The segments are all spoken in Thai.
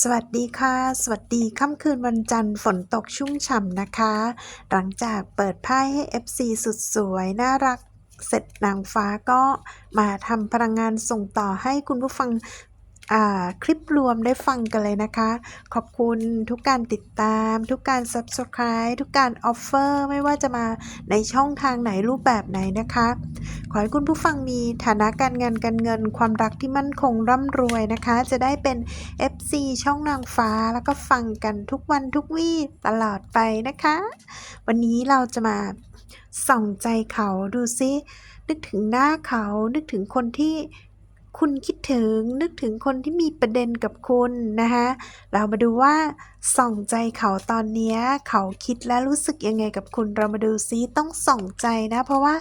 สวัสดีค่ะ สวัสดีค่ำคืนวันจันทร์ฝนตกชุ่มฉ่ำนะคะ หลังจากเปิดไพ่ให้ FC สุดสวย น่ารักเสร็จนางฟ้าก็มาทำพลังงานส่งต่อให้คุณผู้ฟัง คลิปรวมได้ฟังกันเลยนะคะ ขอบคุณทุกการติดตาม ทุกการ Subscribe ทุกการออฟเฟอร์ไม่ว่าจะมาในช่องทางไหนรูปแบบไหนนะคะ ขอให้คุณผู้ฟังมีฐานะการเงินการเงิน ความรักที่มั่นคงร่ำรวยนะคะ จะได้เป็น FC ช่องนางฟ้าแล้วก็ฟังกันทุกวันทุกวี่ตลอดไปนะคะ วันนี้เราจะมาส่องใจเขาดูซินึกถึงหน้าเขานึกถึงคนที่ คุณคิดถึงนึกถึงคนที่มีประเด็นกับคุณนะคะเรามาดูว่าส่องใจเขาตอนนี้เขาคิดและรู้สึกยังไงกับคุณเรามาดูซิต้องส่องใจนะ เพราะว่า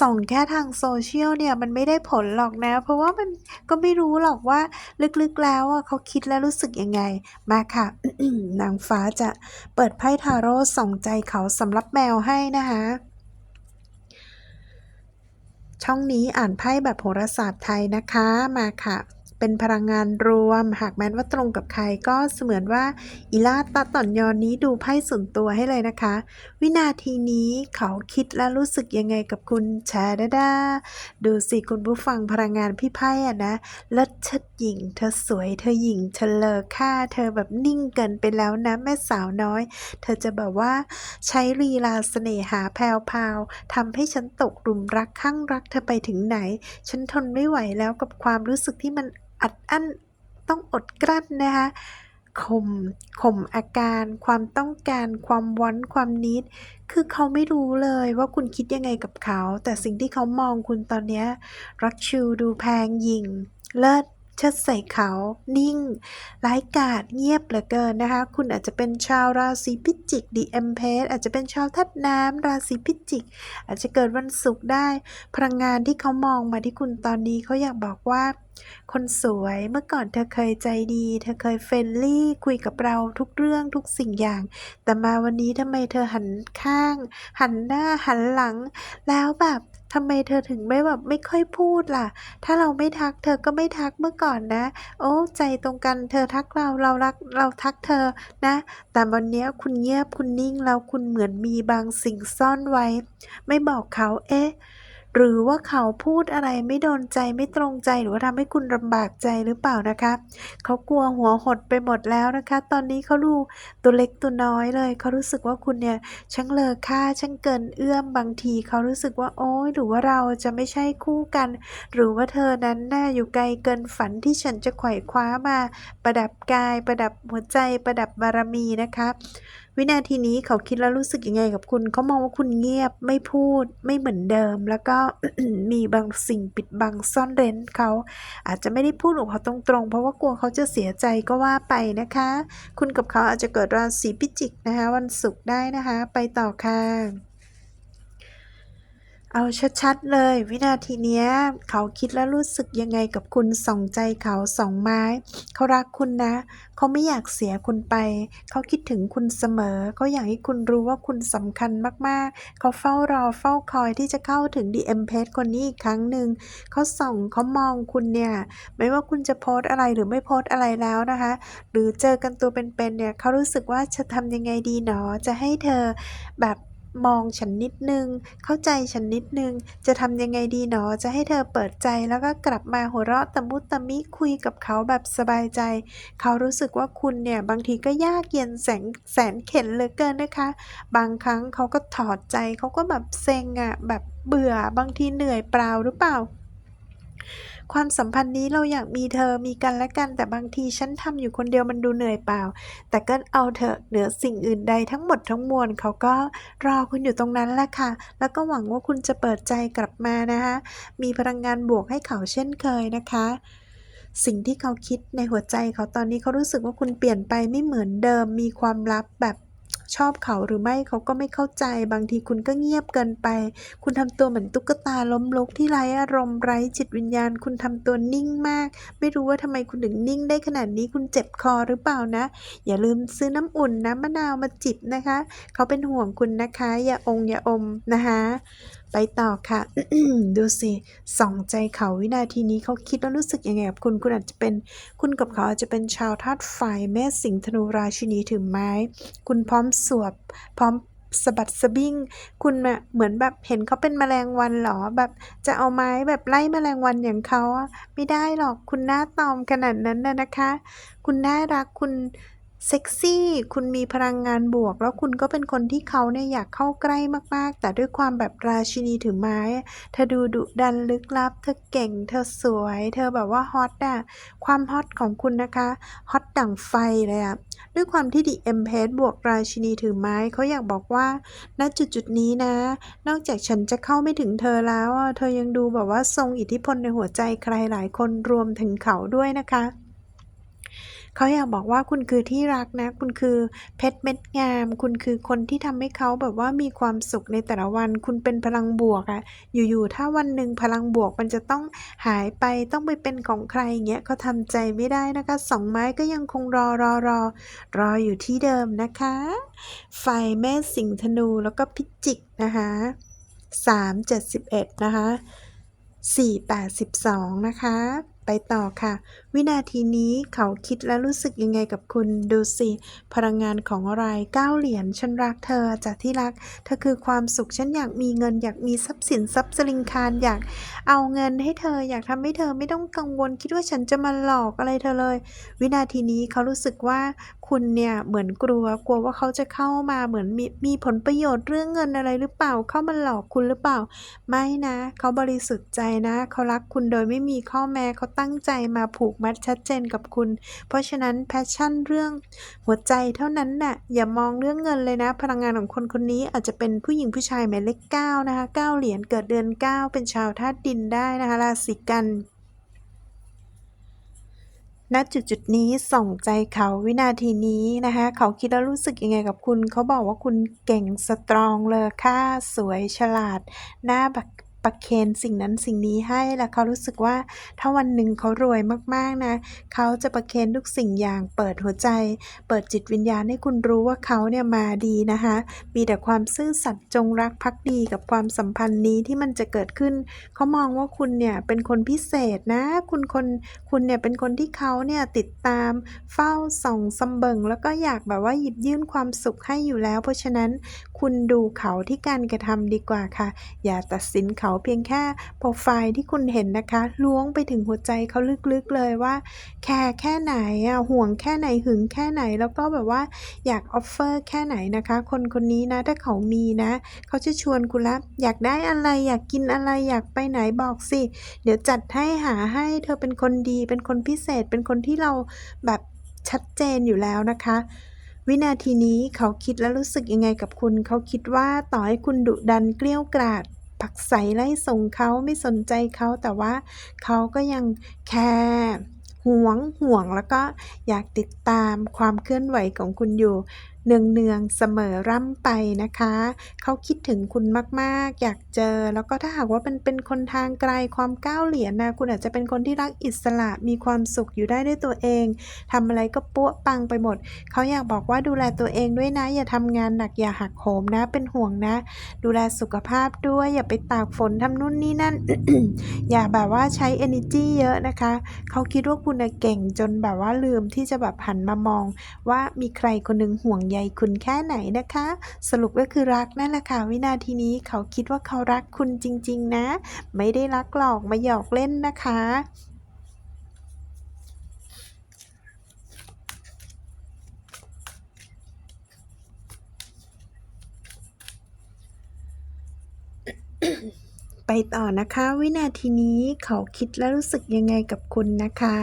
ส่องแค่ทางโซเชียลเนี่ยมันไม่ได้ผลหรอกนะ เพราะว่ามันก็ไม่รู้หรอกว่าลึกๆแล้วเขาคิดและรู้สึกยังไงมาค่ะนางฟ้าจะเปิดไพ่ทาโร่ส่องใจเขาสำหรับแมวให้นะคะ ช่องนี้อ่านไพ่แบบโหราศาสตร์ไทยนะคะ มาค่ะ เป็นพลังงานรวม หากแม้นว่าตรงกับใครก็เสมือนว่าอีลาตาต่อนยอนนี้ดูไพ่ส่วนตัวให้เลยนะคะ วินาทีนี้เขาคิดและรู้สึกยังไงกับคุณแชดาดาดูสิคุณผู้ฟังพลังงานพี่ไพ่อะนะเลิศชิดหญิง เธอสวย เธอหญิงเธอเลอค่า เธอแบบนิ่งเกินไปแล้วนะแม่สาวน้อย เธอจะแบบว่าใช้ลีลาเสน่หาแพรวๆทำให้ฉันตกหลุมรักข้างรักเธอไปถึงไหน ฉันทนไม่ไหวแล้วกับความรู้สึกที่มัน อัดอั้นต้องอดกลั้นนะคะข่มข่มอาการความต้องการความวอนความนิด คือเขาไม่รู้เลยว่าคุณคิดยังไงกับเขา แต่สิ่งที่เขามองคุณตอนนี้รักชิวดูแพงยิง เลิศ เชิดใส่เขานิ่งร้ายกาจเงียบเหลือเกินนะคะ คุณอาจจะเป็นชาวราศีพิจิกดีเอ็มเพสอาจจะเป็นชาวทัดน้ำราศีพิจิก อาจจะเกิดวันศุกร์ได้ พลังงานที่เขามองมาที่คุณตอนนี้เขาอยากบอกว่า คนสวยเมื่อก่อนเธอเคยใจดี เธอเคยเฟรนลี่คุยกับเราทุกเรื่องทุกสิ่งอย่าง แต่มาวันนี้ทำไมเธอหันข้าง หันหน้าหันหลัง แล้วแบบ ทำไมเธอถึงไม่แบบไม่ค่อยพูดล่ะ ถ้าเราไม่ทักเธอก็ไม่ทักเมื่อก่อนนะ โอ้ใจตรงกันเธอทักเราเรารักเราทักเธอนะ แต่วันนี้คุณเงียบคุณนิ่งแล้วคุณเหมือนมีบางสิ่งซ่อนไว้ ไม่บอกเขา เอ๊ะ หรือว่าเขาพูดอะไรไม่โดนใจไม่ตรงใจหรือว่าทำให้คุณลำบากใจหรือเปล่านะคะเขากลัวหัวหดไปหมดแล้วนะคะ ตอนนี้เขาดูตัวเล็กตัวน้อยเลยเขารู้สึกว่าคุณเนี่ยช่างเลอค่าช่างเกินเอื้อมบางทีเขารู้สึกว่าโอ๊ยหรือว่าเราจะไม่ใช่คู่กัน หรือว่าเธอนั้นน่าอยู่ไกลเกินฝันที่ฉันจะไขว่คว้ามา ประดับกาย ประดับหัวใจประดับบารมีนะคะ วินาทีนี้เขาคิดแล้วรู้สึกยังไงกับคุณ เขามองว่าคุณเงียบไม่พูดไม่เหมือนเดิม แล้วก็มีบางสิ่งปิดบังซ่อนเร้นเขา อาจจะไม่ได้พูดออกมาตรงๆ เพราะว่ากลัวเขาจะเสียใจก็ว่าไปนะคะ คุณกับเขาอาจจะเกิดราศีพิจิกนะคะ วันศุกร์ได้นะคะ ไปต่อค่ะ เอาชัดๆเลย วินาทีเนี้ย เขาคิดและรู้สึกยังไงกับคุณสองใจเขาสองไม้ เขารักคุณนะ เขาไม่อยากเสียคุณไป เขาคิดถึงคุณเสมอ เขาอยากให้คุณรู้ว่าคุณสำคัญมากๆ เขาเฝ้ารอเฝ้าคอยที่จะเข้าถึง DM p a g คนนี้อีกครั้งหนึ่ง เขาส่องเขามองคุณเนี่ย ไม่ว่าคุณจะโพสอะไรหรือไม่โพสอะไรแล้วนะคะ หรือเจอกันตัวเป็นๆเนี่ยเขารู้สึกว่าจะทำยังไงดีหนอจะให้เธอแบบ มองฉันนิดนึง เข้าใจฉันนิดนึง จะทำยังไงดีหนอ จะให้เธอเปิดใจแล้วก็กลับมาหัวเราะตะมุตะมิคุยกับเขาแบบสบายใจ เขารู้สึกว่าคุณเนี่ยบางทีก็ยากเย็นแสนแสนเข็ญเหลือเกินนะคะ บางครั้งเขาก็ถอดใจเขาก็แบบเซ็งอะแบบเบื่อบางทีเหนื่อยเปล่าหรือเปล่า ความสัมพันธ์นี้เราอยากมีเธอมีกันและกัน แต่บางทีฉันทำอยู่คนเดียวมันดูเหนื่อยเปล่า แต่ก็เอาเถอะเหนือสิ่งอื่นใดทั้งหมดทั้งมวลเขาก็รอคุณอยู่ตรงนั้นแหละค่ะ แล้วก็หวังว่าคุณจะเปิดใจกลับมานะคะมีพลังงานบวกให้เขาเช่นเคยนะคะสิ่งที่เขาคิดในหัวใจเขาตอนนี้เขารู้สึกว่าคุณเปลี่ยนไปไม่เหมือนเดิมมีความลับแบบ ชอบเขาหรือไม่เขาก็ไม่เข้าใจ บางทีคุณก็เงียบเกินไป คุณทำตัวเหมือนตุ๊กตาล้มลุกที่ไร้อารมณ์ไร้จิตวิญญาณ คุณทำตัวนิ่งมาก ไม่รู้ว่าทำไมคุณถึงนิ่งได้ขนาดนี้คุณเจ็บคอหรือเปล่านะ อย่าลืมซื้อน้ำอุ่นน้ำมะนาวมาจิบนะคะ เขาเป็นห่วงคุณนะคะ อย่าองอย่าอมนะคะ ไปต่อค่ะ ดูสิส่องใจเขาวินาทีนี้เขาคิดแล้วรู้สึกยังไงกับคุณ คุณอาจจะเป็นคุณกับเขาอาจจะเป็นชาวธาตุไฟแม่สิงห์ธนูราชินีถือไม้ คุณพร้อมสวบ พร้อมสะบัดสะบิ้ง คุณน่ะเหมือนแบบเห็นเขาเป็นแมลงวันเหรอแบบจะเอาไม้แบบไล่แมลงวันอย่างเขาไม่ได้หรอกคุณหน้าตอมขนาดนั้นนะนะคะ คุณน่ารักคุณ เซ็กซี่ คุณมีพลังงานบวก แล้วคุณก็เป็นคนที่เขาเนี่ยอยากเข้าใกล้มากๆ แต่ด้วยความแบบราชินีถือไม้ เธอดูดุดันลึกลับ เธอเก่ง เธอสวย เธอแบบว่าฮอตอะความฮอตของคุณนะคะ ฮอตดั่งไฟเลยอะด้วยความที่ The Empress บวกราชินีถือไม้เขาอยากบอกว่า ณ จุดๆนี้นะ นอกจากฉันจะเข้าไม่ถึงเธอแล้ว เธอยังดูแบบว่าทรงอิทธิพลในหัวใจใครหลายคนรวมถึงเขาด้วยนะคะ เขาอยากบอกว่าคุณคือที่รักนะ คุณคือเพชรเม็ดงาม คุณคือคนที่ทำให้เขาแบบว่ามีความสุขในแต่ละวัน คุณเป็นพลังบวกอะอยู่ๆถ้าวันหนึ่งพลังบวกมันจะต้องหายไปต้องไปเป็นของใครอย่างเงี้ยเขาทำใจไม่ได้นะคะสองไม้ก็ยังคงรอรอรอรออยู่ที่เดิมนะคะ ไฟแม่สิงห์ธนูแล้วก็พิจิกนะคะ3 71นะคะ4 82นะคะ ไปต่อค่ะวินาทีนี้เขาคิดและรู้สึกยังไงกับคุณดูสิ พลังงานของอะไร9เหรียญฉันรักเธอจ้ะที่รัก เธอคือความสุขฉันอยากมีเงิน อยากมีทรัพย์สินทรัพย์สลิงคารอยากเอาเงินให้เธออยากทำให้เธอไม่ต้องกังวล คิดว่าฉันจะมาหลอกอะไรเธอเลย วินาทีนี้เขารู้สึกว่าคุณเนี่ยเหมือนกลัวกลัวว่าเขาจะเข้ามาเหมือนมีมีผลประโยชน์เรื่องเงินอะไรหรือเปล่าเข้ามาหลอกคุณหรือเปล่า ไม่นะ เขาบริสุทธิ์ใจนะ เขารักคุณโดยไม่มีข้อแม้เขาตั้งใจมาผูกมัดชัดเจนกับคุณ เพราะฉะนั้น passion เรื่องหัวใจเท่านั้นน่ะอย่ามองเรื่องเงินเลยนะ พลังงานของคนคนนี้อาจจะเป็นผู้หญิงผู้ชายหมายเลข9นะคะ9เหรียญเกิดเดือน9เป็นชาวธาตุดินได้นะคะราศีกันณจุดๆนี้ส่องใจเขาวินาทีนี้นะคะ เขาคิดแล้วรู้สึกยังไงกับคุณ เขาบอกว่าคุณเก่งสตรองเลอค่าสวยฉลาด หน้าบัก ประเคนสิ่งนั้นสิ่งนี้ให้และเขารู้สึกว่าถ้าวันหนึ่งเขารวยมากๆนะเขาจะประเคนทุกสิ่งอย่างเปิดหัวใจ เปิดจิตวิญญาณให้คุณรู้ว่าเขาเนี่ยมาดีนะคะมีแต่ความซื่อสัตย์จงรักภักดีกับความสัมพันธ์นี้ที่มันจะเกิดขึ้น เขามองว่าคุณเนี่ยเป็นคนพิเศษนะ คุณคนคุณเนี่ยเป็นคนที่เขาเนี่ยติดตาม เฝ้าส่องซำเบิงแล้วก็อยากแบบว่าหยิบยื่นความสุขให้อยู่แล้ว เพราะฉะนั้นคุณดูเขาที่การกระทำดีกว่าค่ะ อย่าตัดสินเขาเพียงแค่โพรไฟล์ที่คุณเห็นนะคะ ล้วงไปถึงหัวใจเขาลึกๆเลยว่า แคร์แค่ไหนอะห่วงแค่ไหนหึงแค่ไหน แล้วก็แบบว่าอยากออฟเฟอร์แค่ไหนนะคะ คนคนนี้นะถ้าเขามีนะ เขาจะชวนคุณแล้วอยากได้อะไรอยากกินอะไรอยากไปไหนบอกสิ เดี๋ยวจัดให้หาให้เธอเป็นคนดี เป็นคนพิเศษเป็นคนที่เราแบบชัดเจนอยู่แล้วนะคะวินาทีนี้เขาคิดและรู้สึกยังไงกับคุณ เขาคิดว่าต่อให้คุณดุดันเกรี้ยวกราด ผักใสไล่ส่งเขาไม่สนใจเขาแต่ว่าเขาก็ยังแคร์หวงห่วงแล้วก็อยากติดตามความเคลื่อนไหวของคุณอยู่ เนืองๆเสมอร่ำไปนะคะ เขาคิดถึงคุณมากๆ อยากเจอ แล้วก็ถ้าหากว่าเป็นเป็นคนทางไกลความ9เหรียญนะ คุณอาจจะเป็นคนที่รักอิสระมีความสุขอยู่ได้ด้วยตัวเองทำอะไรก็ปั๊วปังไปหมด เขาอยากบอกว่าดูแลตัวเองด้วยนะ อย่าทำงานหนักอย่าหักโหมนะ เป็นห่วงนะ ดูแลสุขภาพด้วย อย่าไปตากฝนทำนู่นนี่นั่น อย่าแบบว่าใช้เอเนอร์จีเยอะนะคะ เขาคิดว่าคุณเก่งจนแบบว่าลืมที่จะแบบหันมามอง ว่ามีใครคนหนึ่งห่วงใยคุณแค่ไหนนะคะ สรุปก็คือรักนั่นแหละค่ะ วินาทีนี้เขาคิดว่าเขารักคุณจริง ๆ นะ ไม่ได้รักหลอกมาหยอกเล่นนะคะไปต่อนะคะ วินาทีนี้เขาคิดและรู้สึกยังไงกับคุณนะคะ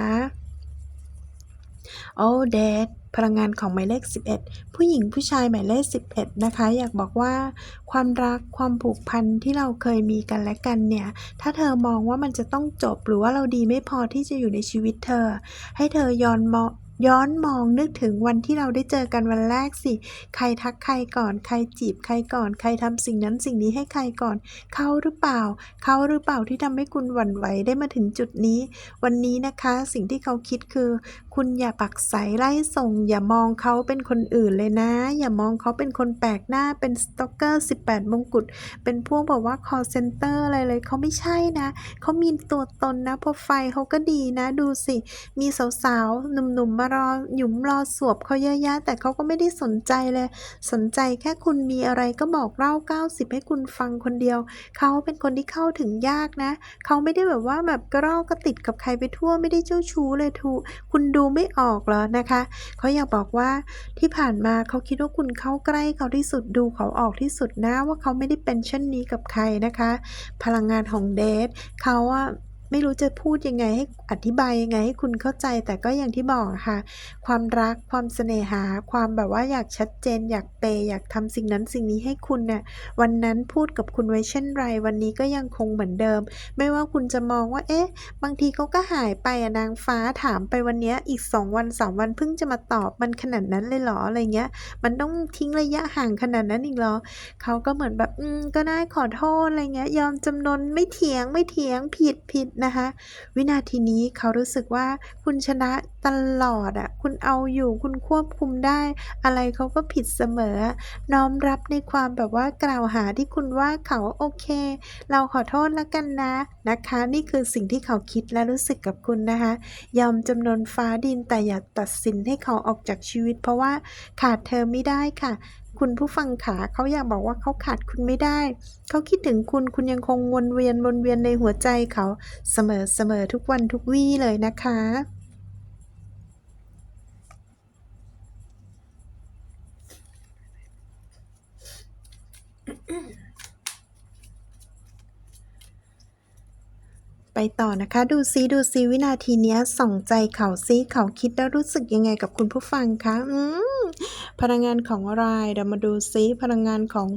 โอ้ Death พลังงานของหมายเลข 11 ผู้หญิงผู้ชายหมายเลข 11 นะคะ อยากบอกว่า ความรักความผูกพันที่เราเคยมีกันและกันเนี่ย ถ้าเธอมองว่ามันจะต้องจบหรือว่าเราดีไม่พอที่จะอยู่ในชีวิตเธอ ให้เธอย้อนมอง ย้อนมองนึกถึงวันที่เราได้เจอกันวันแรกสิ ใครทักใครก่อน ใครจีบใครก่อน ใครทำสิ่งนั้นสิ่งนี้ให้ใครก่อน เขาหรือเปล่า เขาหรือเปล่าที่ทำให้คุณหวั่นไหวได้มาถึงจุดนี้ วันนี้นะคะสิ่งที่เขาคิดคือ คุณอย่าปักใสไล่ส่ง อย่ามองเขาเป็นคนอื่นเลยนะ อย่ามองเขาเป็นคนแปลกหน้าเป็นสต็อกเกอร์ 18 มงกุฎเป็นพวกแบบว่า call center อะไรเลยเขาไม่ใช่นะเขามีตัวตนนะโปรไฟล์เขาก็ดีนะดูสิ มีสาวๆหนุ่มๆมารอหยุมรอสวบเขาเยอะแยะแต่เขาก็ไม่ได้สนใจเลย สนใจแค่คุณมีอะไรก็บอกเล่า90ให้คุณฟังคนเดียว เขาเป็นคนที่เข้าถึงยากนะ เขาไม่ได้แบบว่าแบบกระรอกกระติดกับใครไปทั่วไม่ได้เจ้าชู้เลยทูคุณดูไม่ออกเหรอนะคะเขาอยากบอกว่าที่ผ่านมาเขาคิดว่าคุณเข้าใกล้เขาที่สุดดูเขาออกที่สุดนะว่าเขาไม่ได้เป็นเช่นนี้กับใครนะคะ พลังงานของเดทเขาอะ ไม่รู้จะพูดยังไงให้อธิบายยังไงให้คุณเข้าใจ แต่ก็อย่างที่บอกค่ะ ความรักความเสน่หา ความแบบว่าอยากชัดเจน อยากเปย์อยากทำสิ่งนั้นสิ่งนี้ให้คุณเน่ะวันนั้นพูดกับคุณไว้เช่นไร วันนี้ก็ยังคงเหมือนเดิม ไม่ว่าคุณจะมองว่า เอ๊ะ บางทีเขาก็หายไปอะนางฟ้าถามไปวันนี้อีก 2 วัน3วันเพิ่งจะมาตอบมันขนาดนั้นเลยเหรออะไรเงี้ย มันต้องทิ้งระยะห่างขนาดนั้นอีกเหรอเขาก็เหมือนแบบอืมก็ได้ขอโทษอะไรเงี้ย ยอมจำนนไม่เถียงไม่เถียงผิดผิดนะคะ วินาทีนี้เขารู้สึกว่าคุณชนะตลอดอะคุณเอาอยู่คุณควบคุมได้ อะไรเขาก็ผิดเสมอ น้อมรับในความแบบว่ากล่าวหาที่คุณว่าเขาโอเค เราขอโทษแล้วกันนะนะคะ นี่คือสิ่งที่เขาคิดและรู้สึกกับคุณนะคะ ยอมจำนนฟ้าดินแต่อย่าตัดสินให้เขาออกจากชีวิต เพราะว่าขาดเธอไม่ได้ค่ะ คุณผู้ฟังขาเขาอยากบอกว่าเขาขาดคุณไม่ได้ เขาคิดถึงคุณคุณยังคงวนเวียนวนเวียนในหัวใจเขาเสมอเสมอทุกวันทุกวี่เลยนะคะ ไปต่อนะคะ ดูซิดูซิวินาทีเนี้ยส่องใจเขาซิเขาคิดแล้วรู้สึกยังไงกับคุณผู้ฟังคะอืมพลังงานของอะไรเดี๋ยวมาดูซิพลังงานของ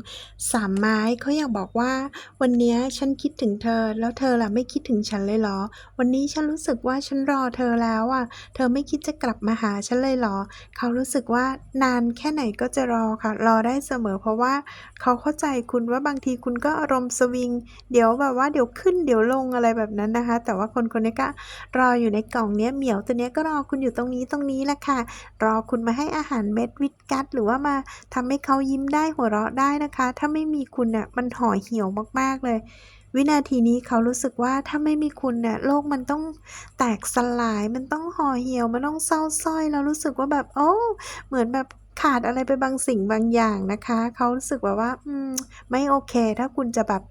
สามไม้เขาอยากบอกว่า วันนี้ฉันคิดถึงเธอ แล้วเธอล่ะไม่คิดถึงฉันเลยเหรอ วันนี้ฉันรู้สึกว่าฉันรอเธอแล้วอะ เธอไม่คิดจะกลับมาหาฉันเลยเหรอ เขารู้สึกว่านานแค่ไหนก็จะรอค่ะ รอได้เสมอเพราะว่าเขาเข้าใจคุณว่าบางทีคุณก็อารมณ์สวิง เดี๋ยวแบบว่าเดี๋ยวขึ้นเดี๋ยวลงอะไรแบบนั้นนะคะ แต่ว่าคนคนนี้ก็รออยู่ในกล่องเนี้ยเหมียวตัวเนี้ยก็รอคุณอยู่ตรงนี้ตรงนี้แหละค่ะ รอคุณมาให้อาหารเม็ดวิตกัสหรือว่ามาทำให้เขายิ้มได้หัวเราะได้นะคะ ถ้าไม่มีคุณน่ะมันห่อเหี่ยวมากๆเลยวินาทีนี้เขารู้สึกว่าถ้าไม่มีคุณเนี่ยโลกมันต้องแตกสลาย มันต้องห่อเหี่ยว มันต้องเศร้าสร้อย แล้วรู้สึกว่าแบบโอ้เหมือนแบบขาดอะไรไปบางสิ่งบางอย่างนะคะ เขารู้สึกแบบว่า อืม ไม่โอเค ถ้าคุณจะแบบ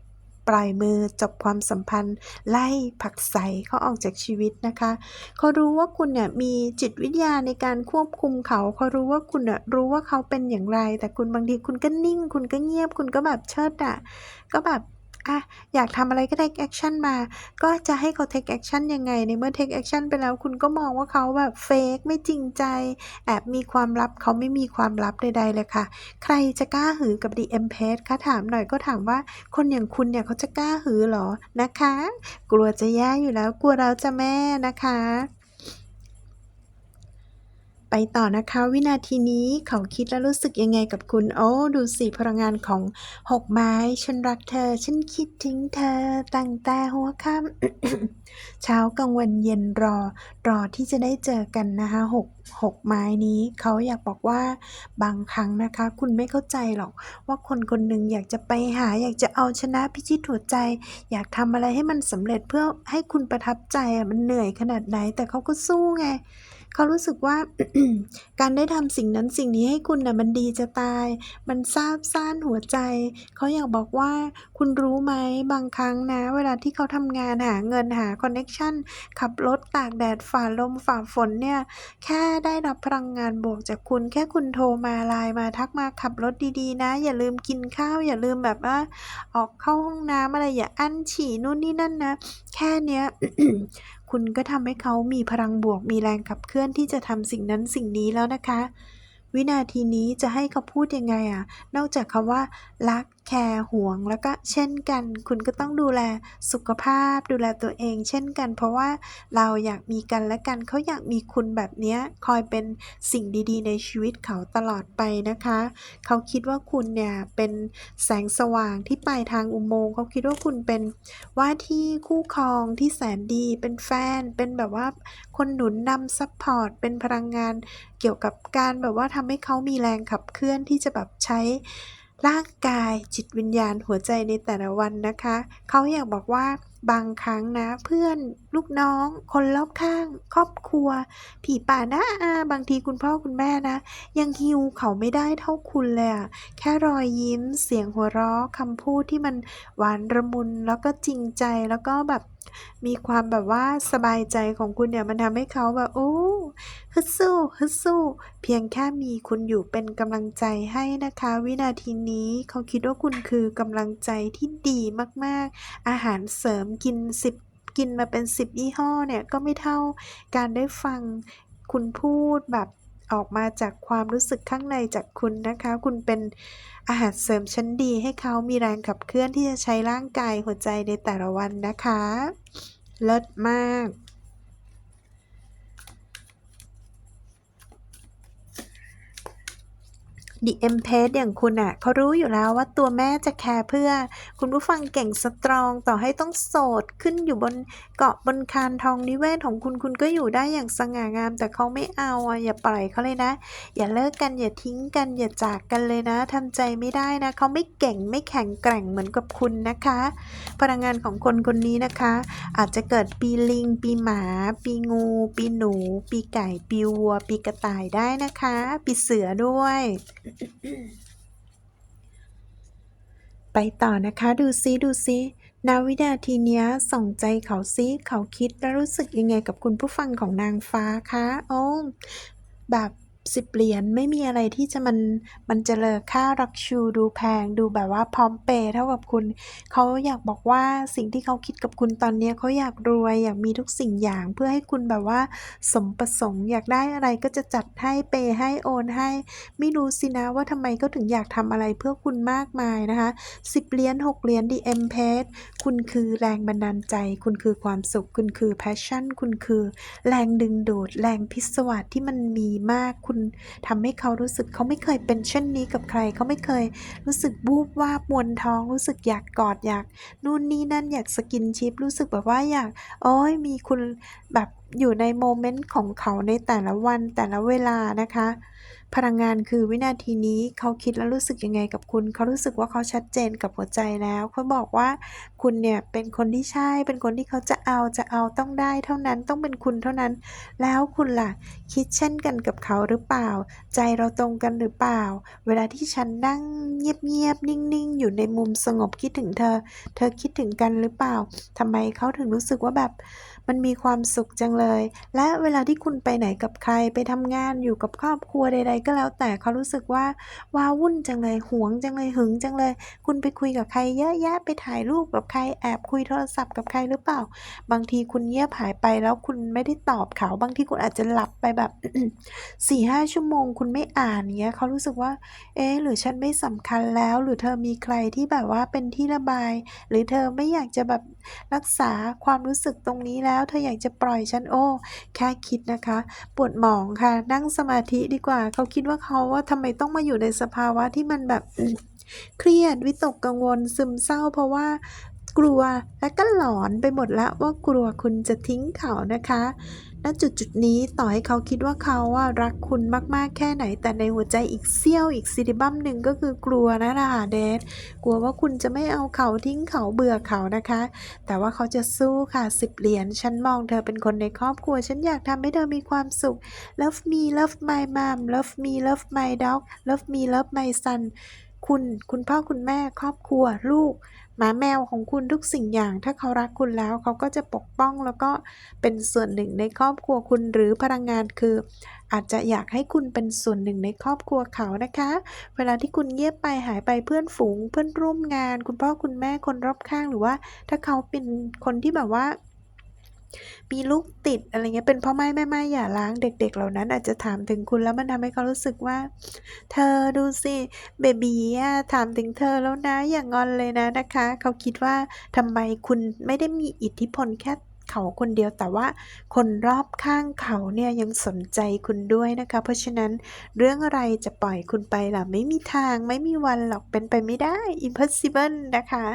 ปล่อยมือจบความสัมพันธ์ ไล่ผักใสเขาออกจากชีวิตนะคะเขารู้ว่าคุณเนี่ยมีจิตวิทยาในการควบคุมเขาเขารู้ว่าคุณน่ะรู้ว่าเขาเป็นอย่างไร แต่คุณบางทีคุณก็นิ่ง คุณก็เงียบคุณก็แบบเชิดอะก็แบบ อะอยากทำอะไรก็ take action มา ก็จะให้เขา take action ยังไง ในเมื่อ take action ไปแล้วคุณก็มองว่าเขาแบบเฟกไม่จริงใจ แอบมีความลับเขาไม่มีความลับใดๆเลยค่ะ ใครจะกล้าหือกับ The Empress คะถามหน่อยก็ถามว่าคนอย่างคุณเนี่ยเขาจะกล้าหือหรอนะคะ กลัวจะแย่อยู่แล้วกลัวแล้วจ้ะแม่นะคะ ไปต่อนะคะวินาทีนี้เขาคิดและรู้สึกยังไงกับคุณ โอ้ดูสิพลังงานของ6ไม้ ฉันรักเธอ ฉันคิดถึงเธอตั้งแต่หัวค่ำเช้ากลางวันเย็นรอ รอที่จะได้เจอกันนะคะ6 6ไม้นี้เขาอยากบอกว่าบางครั้งนะคะ คุณไม่เข้าใจหรอก ว่าคนคนหนึ่งอยากจะไปหา อยากจะเอาชนะพิชิตหัวใจ อยากทำอะไรให้มันสำเร็จเพื่อให้คุณประทับใจมันเหนื่อยขนาดไหนแต่เขาก็สู้ไง เขารู้สึกว่าการได้ทำสิ่งนั้นสิ่งนี้ให้คุณน่ะมันดีจะตาย มันซาบซ่านหัวใจ เขาอยากบอกว่าคุณรู้ไหมบางครั้งนะ เวลาที่เขาทำงานหาเงินหาคอนเน็กชันขับรถตากแดดฝ่าลมฝ่าฝนเนี่ย แค่ได้รับพลังงานบวกจากคุณ แค่คุณโทรมาไลน์มาทักมาขับรถดีๆ นะ อย่าลืมกินข้าว อย่าลืมแบบว่าออกเข้าห้องน้ำอะไรอย่าอั้นฉี่นู่นนี่นั่นนะ แค่เนี้ยคุณก็ทำให้เขามีพลังบวกมีแรงขับเคลื่อนที่จะทำสิ่งนั้นสิ่งนี้แล้วนะคะ วินาทีนี้จะให้เขาพูดยังไงอะนอกจากคำว่า รัก แคร์ห่วงแล้วก็เช่นกัน คุณก็ต้องดูแลสุขภาพ ดูแลตัวเอง เช่นกัน เพราะว่าเราอยากมีกันและกันเขาอยากมีคุณแบบเนี้ยคอยเป็นสิ่งดีๆ ในชีวิตเขาตลอดไปนะคะ เขาคิดว่าคุณเนี่ยเป็นแสงสว่างที่ปลายทางอุโมงค์เขาคิดว่าคุณเป็นว่าที่คู่ครองที่แสนดีเป็นแฟน เป็นแบบว่าคนหนุนนำซัปพอร์ตเป็นพลังงานเกี่ยวกับการแบบว่าทำให้เขามีแรงขับเคลื่อนที่จะแบบใช้ ร่างกายจิตวิญญาณหัวใจในแต่ละวันนะคะ เขาอยากบอกว่าบางครั้งนะเพื่อนลูกน้อง คนรอบข้าง ครอบครัว ผีป่าน้าอาบางทีคุณพ่อคุณแม่นะ ยังฮีลเขาไม่ได้เท่าคุณเลยอะแค่รอยยิ้มเสียงหัวเราะคำพูดที่มันหวานละมุนแล้วก็จริงใจแล้วก็แบบมีความแบบว่าสบายใจของคุณเนี่ยมันทำให้เขาแบบโอ้ฮึดสู้ฮึดสู้ เพียงแค่มีคุณอยู่เป็นกำลังใจให้นะคะ วินาทีนี้เขาคิดว่าคุณคือกำลังใจที่ดีมาก ๆ อาหารเสริมกิน 10 กินมาเป็น 10 ยี่ห้อเนี่ยก็ไม่เท่าการได้ฟังคุณพูดแบบออกมาจากความรู้สึกข้างในจากคุณนะคะ คุณเป็นอาหารเสริมชั้นดีให้เขามีแรงขับเคลื่อนที่จะใช้ร่างกายหัวใจในแต่ละวันนะคะ เลิศมาก The Empress อย่างคุณน่ะเขารู้อยู่แล้วว่าตัวแม่จะแคร์เพื่อ คุณผู้ฟังเก่งสตรองต่อให้ต้องโสดขึ้นอยู่บนเกาะบนคานทองนิเวศของคุณคุณก็อยู่ได้อย่างสง่างาม แต่เขาไม่เอาอะอย่าปล่อยเขาเลยนะ อย่าเลิกกันอย่าทิ้งกันอย่าจากกันเลยนะทำใจไม่ได้นะเขาไม่เก่งไม่แข็งแกร่งเหมือนกับคุณนะคะ พลังงานของคนคนนี้นะคะ อาจจะเกิดปีลิง ปีหมา ปีงู ปีหนู ปีไก่ ปีวัว ปีกระต่ายได้นะคะ ปีเสือด้วยไปต่อนะคะ ดูซิดูซินาวิดาทีเนี้ยส่องใจเขาซิเขาคิดและรู้สึกยังไงกับคุณผู้ฟังของนางฟ้าคะ โอ้แบบ 10เหรียญไม่มีอะไรที่จะมันมันจะเลอค่ารักชูดูแพงดูแบบว่าพร้อมเปย์เท่ากับคุณ เขาอยากบอกว่าสิ่งที่เขาคิดกับคุณตอนนี้เขาอยากรวยอยากมีทุกสิ่งอย่าง เพื่อให้คุณแบบว่าสมประสงค์อยากได้อะไรก็จะจัดให้เปย์ให้โอนให้ ไม่รู้สินะว่าทำไมเขาถึงอยากทำอะไรเพื่อคุณมากมายนะคะ10เหรียญ6เหรียญ The Empress คุณคือแรงบันดาลใจ คุณคือความสุข คุณคือ passion คุณคือ แรงดึงดูด แรงพิศวาสที่มันมีมากคุณทำให้เขารู้สึกเขาไม่เคยเป็นเช่นนี้กับใคร เขาไม่เคยรู้สึกบูบวาบมวนท้อง รู้สึกอยากกอดอยากนู่นนี่นั่นอยากสกินชิปรู้สึกแบบว่าอยากโอ้ยมีคุณแบบอยู่ในโมเมนต์ของเขาในแต่ละวันแต่ละเวลานะคะ พลังงานคือวินาทีนี้เขาคิดและรู้สึกยังไงกับคุณ เขารู้สึกว่าเขาชัดเจนกับหัวใจแล้วเขาบอกว่าคุณเนี่ยเป็นคนที่ใช่ เป็นคนที่เขาจะเอาจะเอาต้องได้เท่านั้นต้องเป็นคุณเท่านั้น แล้วคุณล่ะ คิดเช่นกันกับเขาหรือเปล่า ใจเราตรงกันหรือเปล่า เวลาที่ฉันนั่งเงียบๆนิ่งๆ อยู่ในมุมสงบคิดถึงเธอ เธอคิดถึงกันหรือเปล่าทำไมเขาถึงรู้สึกว่าแบบ มันมีความสุขจังเลย และเวลาที่คุณไปไหนกับใครไปทำงานอยู่กับครอบครัวใด ๆ ก็แล้วแต่เขารู้สึกว่าว้าวุ่นจังเลยหวงจังเลยหึงจังเลย คุณไปคุยกับใครเยอะแยะไปถ่ายรูปกับใครแอบคุยโทรศัพท์กับใครหรือเปล่า บางทีคุณเงียบหายไปแล้วคุณไม่ได้ตอบเขาบางทีคุณอาจจะหลับไปแบบ4-5ชั่วโมง คุณไม่อ่านเงี้ยเขารู้สึกว่า เอ๊หรือฉันไม่สำคัญแล้ว หรือเธอมีใครที่แบบว่าเป็นที่ระบาย หรือเธอไม่อยากจะแบบ รักษาความรู้สึกตรงนี้แล้ว เธออยากจะปล่อยฉันโอ้ แค่คิดนะคะ ปวดหมองค่ะ นั่งสมาธิดีกว่า เขาคิดว่าเขาว่าทำไมต้องมาอยู่ในสภาวะที่มันแบบเครียดวิตกกังวลซึมเศร้า เพราะว่ากลัวและก็หลอนไปหมดแล้วว่ากลัวคุณจะทิ้งเขานะคะ ณจุดๆนี้ต่อให้เขาคิดว่าเขาอะรักคุณมากๆแค่ไหน แต่ในหัวใจอีกเสี้ยวอีกซิลิบัมหนึ่งก็คือกลัวนั่นแหละค่ะ Death กลัวว่าคุณจะไม่เอาเขาทิ้งเขาเบื่อเขานะคะ แต่ว่าเขาจะสู้ค่ะ10เหรียญฉันมองเธอเป็นคนในครอบครัว ฉันอยากทำให้เธอมีความสุข Love me love my mom love me love my dog love me love my son คุณ คุณพ่อคุณแม่ครอบครัวลูก หมาแมวของคุณทุกสิ่งอย่าง ถ้าเขารักคุณแล้วเขาก็จะปกป้องแล้วก็เป็นส่วนหนึ่งในครอบครัวคุณหรือพลังงานคือ อาจจะอยากให้คุณเป็นส่วนหนึ่งในครอบครัวเขานะคะ เวลาที่คุณเงียบไปหายไปเพื่อนฝูง เพื่อนร่วมงาน คุณพ่อคุณแม่คนรอบข้างหรือว่า ถ้าเขาเป็นคนที่แบบว่า มีลูกติดอะไรเงี้ยเป็นพ่อไม้แม่ไม้หย่าร้างเด็ก ๆ เหล่านั้น อาจจะถามถึงคุณแล้วมันทำให้เขารู้สึกว่า เธอดูสิเบบีอะถามถึงเธอแล้วนะอย่างอนเลยนะนะคะ เขาคิดว่าทำไมคุณไม่ได้มีอิทธิพลแค่เขาคนเดียวแต่ว่าคนรอบข้างเขาเนี่ยยังสนใจคุณด้วยนะคะ เพราะฉะนั้นเรื่องอะไรจะปล่อยคุณไปล่ะ ไม่มีทางไม่มีวันหรอกเป็นไปไม่ได้ impossible นะคะ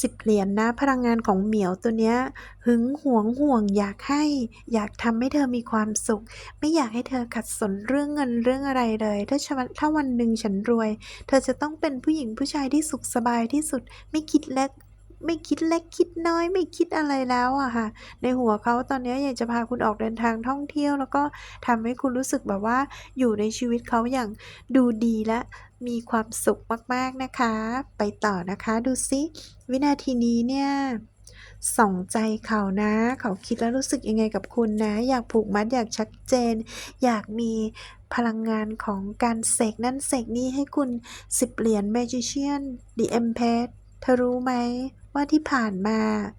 สิบเหรียญนะ พลังงานของเหมียวตัวเนี้ย หึงหวงห่วงอยากให้ อยากทำให้เธอมีความสุข ไม่อยากให้เธอขัดสนเรื่องเงินเรื่องอะไรเลย ถ้าฉันถ้าวันหนึ่งฉันรวย เธอจะต้องเป็นผู้หญิงผู้ชายที่สุขสบายที่สุด ไม่คิดเล็ก ไม่คิดเล็กคิดน้อย ไม่คิดอะไรแล้วอะค่ะ ในหัวเขาตอนนี้อยากจะพาคุณออกเดินทางท่องเที่ยว แล้วก็ทำให้คุณรู้สึกแบบว่าอยู่ในชีวิตเขาอย่างดูดีและมีความสุขมากๆนะคะ ไปต่อนะคะดูซิวินาทีนี้เนี่ยส่องใจเขานะ เขาคิดแล้วรู้สึกยังไงกับคุณนะ อยากผูกมัดอยากชัดเจน อยากมีพลังงานของการเสกนั่นเสกนี่ให้คุณสิบเหรียญ Magician The Empress เธอรู้ไหม ว่าที่ผ่านมา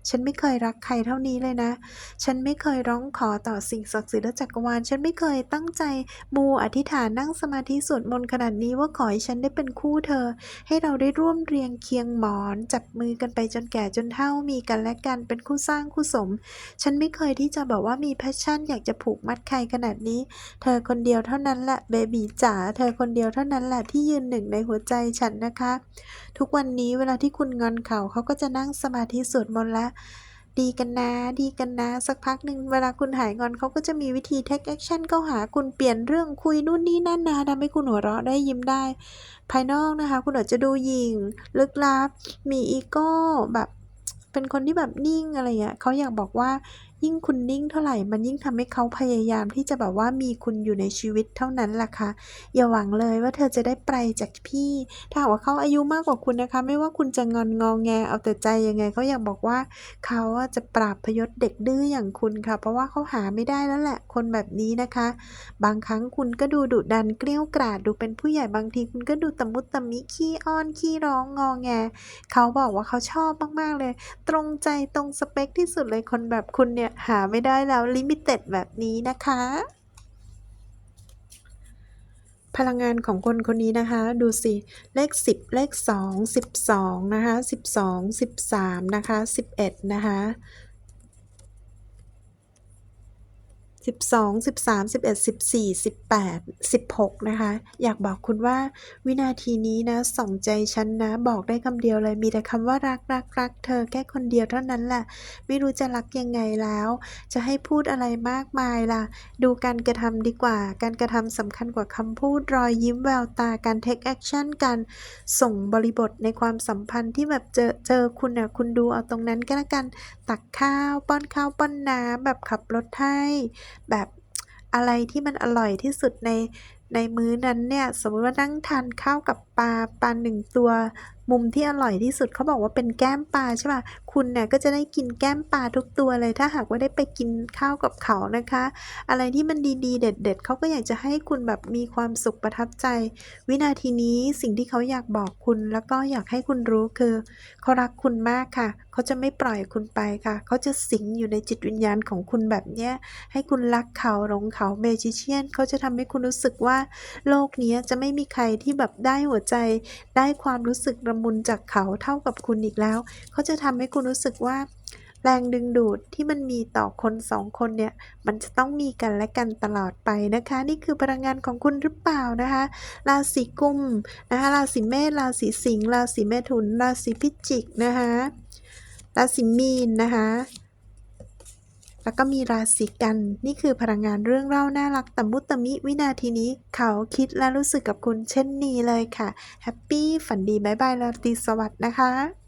ฉันไม่เคยรักใครเท่านี้เลยนะ ฉันไม่เคยร้องขอต่อสิ่งศักดิ์สิทธิ์และจักรวาล ฉันไม่เคยตั้งใจมูอธิษฐานนั่งสมาธิสวดมนต์ขนาดนี้ว่าขอให้ฉันได้เป็นคู่เธอ ให้เราได้ร่วมเรียงเคียงหมอน จับมือกันไปจนแก่จนเฒ่ามีกันและกันเป็นคู่สร้างคู่สม ฉันไม่เคยที่จะแบบว่ามีแพชชั่น อยากจะผูกมัดใครขนาดนี้ เธอคนเดียวเท่านั้นแหละเบบีจ๋าเธอคนเดียวเท่านั้นแหละที่ยืนหนึ่งในหัวใจฉันนะคะ ทุกวันนี้เวลาที่คุณงอนเขาเขาก็จะนั่ั่งสมาธิสวดมนต์และ ดีกันนะ ดีกันนะ สักพักหนึ่งเวลาคุณหายงอนเขาก็จะมีวิธี take action เข้าหาคุณเปลี่ยนเรื่องคุยนู่นนี่นั่นนะทำให้คุณหัวเราะได้ยิ้มได้ ภายนอกนะคะ คุณอาจจะดูหยิ่ง ลึกลับ มีอีโก้แบบเป็นคนที่แบบนิ่งอะไรเงี้ยเขาอยากบอกว่า ยิ่งคุณนิ่งเท่าไหร่ มันยิ่งทำให้เขาพยายามที่จะแบบว่ามีคุณอยู่ในชีวิตเท่านั้นล่ะค่ะ อย่าหวังเลยว่าเธอจะได้ไปจากพี่ ถ้าหากว่าเขาอายุมากกว่าคุณนะคะ ไม่ว่าคุณจะงอนงองแงเอาแต่ใจยังไงเขาอยากบอกว่าเขาจะปราบพยศเด็กดื้ออย่างคุณค่ะ เพราะว่าเขาหาไม่ได้แล้วแหละ คนแบบนี้นะคะ บางครั้งคุณก็ดูดุดันเกลี้ยวกราดดูเป็นผู้ใหญ่บางทีคุณก็ดูตะมุตตะมิขี้อ้อนขี้ร้องงองแง เขาบอกว่าเขาชอบมากๆเลย ตรงใจตรงสเปคที่สุดเลยคนแบบคุณเนี่ยหาไม่ได้แล้วลิมิเต็ดแบบนี้นะคะ พลังงานของคนคนนี้นะคะ ดูสิ เลข 10 เลข 2 12 นะคะ 12 13 นะคะ 11 นะคะ 12 13 11 14 18 16 นะคะ อยากบอกคุณว่าวินาทีนี้นะส่องใจฉันนะ บอกได้คำเดียวเลยมีแต่คำว่ารักรักรักเธอแค่คนเดียวเท่านั้นแหละ ไม่รู้จะรักยังไงแล้ว จะให้พูดอะไรมากมายล่ะ ดูการกระทำดีกว่า การกระทำสำคัญกว่าคำพูดรอยยิ้มแววตาการ take action การส่งบริบทในความสัมพันธ์ที่แบบเจอเจอคุณน่ะคุณดูเอาตรงนั้นก็แล้วกันตักข้าวป้อนข้าวป้อนน้ำแบบขับรถให้แบบอะไรที่มันอร่อยที่สุดในในมื้อนั้นเนี่ย สมมติว่านั่งทานข้าวกับปลาปลาหนึ่งตัว มุมที่อร่อยที่สุดเขาบอกว่าเป็นแก้มปลาใช่ป่ะคุณเนี่ยก็จะได้กินแก้มปลาทุกตัวเลย ถ้าหากว่าได้ไปกินข้าวกับเขานะคะ อะไรที่มันดีๆ เด็ด ๆเขาก็อยากจะให้คุณแบบมีความสุขประทับใจ วินาทีนี้สิ่งที่เขาอยากบอกคุณ แล้วก็อยากให้คุณรู้คือเขารักคุณมากค่ะ เขาจะไม่ปล่อยคุณไปค่ะ เขาจะสิงอยู่ในจิตวิญญาณของคุณแบบเนี้ยให้คุณรักเขาหลงเขาเมจิเชียนเขาจะทำให้คุณรู้สึกว่า โลกนี้จะไม่มีใครที่แบบได้หัวใจ ได้ความรู้สึกระมุนจากเขาเท่ากับคุณอีกแล้ว เขาจะทำให้คุณรู้สึกว่า แรงดึงดูดที่มันมีต่อคนสองคนเนี่ย มันจะต้องมีกันและกันตลอดไปนะคะ นี่คือพลังงานของคุณหรือเปล่านะคะ ราศีกุมนะคะ ราศีเมษ ราศีสิงห์ ราศีเมถุน ราศีพิจิกนะคะ ราศีมีนนะคะแล้วก็มีราศีกัน นี่คือพลังงานเรื่องเล่าน่ารักตะมุตะมิวินาทีนี้ เขาคิดและรู้สึกกับคุณเช่นนี้เลยค่ะ แฮปปี้ฝันดีบ๊ายบายราตรีสวัสดิ์นะคะ